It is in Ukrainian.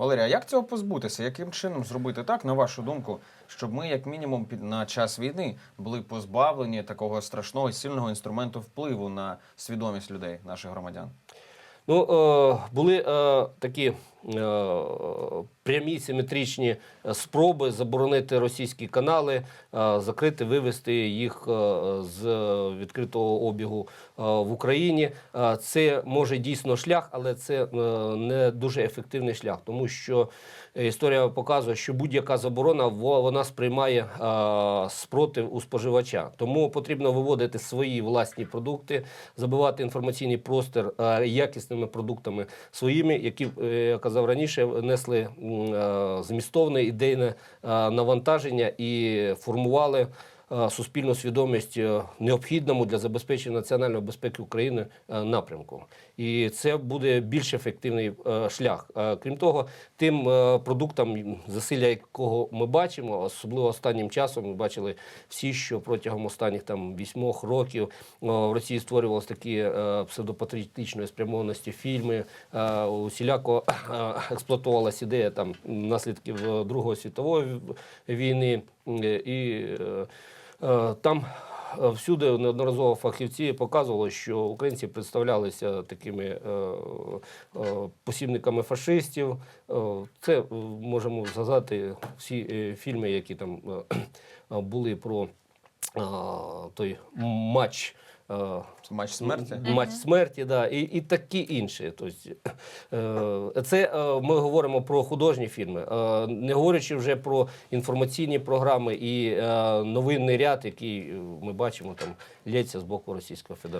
Валерія, як цього позбутися? Яким чином зробити так, на вашу думку, щоб ми, як мінімум, під на час війни були позбавлені такого страшного і сильного інструменту впливу на свідомість людей, наших громадян? Ну, е, були е, такі прямі симетричні е, спроби заборонити російські канали, е, закрити, вивести їх е, з відкритого обігу е, в Україні. Е, Це може дійсно шлях, але це е, не дуже ефективний шлях, тому що історія показує, що будь-яка заборона во- вона сприймає е, спротив у споживача. Тому потрібно виводити свої власні продукти, забивати інформаційний простір е, якісними продуктами своїми, які е, я казав раніше, несли е, змістовне ідейне е, навантаження і формували. Е, Суспільну свідомість е, необхідному для забезпечення національної безпеки України е, напрямку, і це буде більш ефективний шлях. Крім того, тим продуктам, засилля якого ми бачимо, особливо останнім часом, ми бачили всі, що протягом останніх там вісьмох років в Росії створювалися такі псевдопатріотичної спрямованості фільми. Усіляко експлуатувалася ідея там наслідків Другої світової війни і там. е, Всюди неодноразово фахівці показували, що українці представлялися такими е, е, посібниками фашистів. Е, Це е, можемо згадати всі е, фільми, які там е, е, були про е, той матч. Е, Це матч смерті? Матч смерті, да, і, і такі інші. Тобто, е, це е, ми говоримо про художні фільми, не говорячи вже про інформаційні програми і новинний ряд, який ми бачимо там лється з боку Російської Федерації.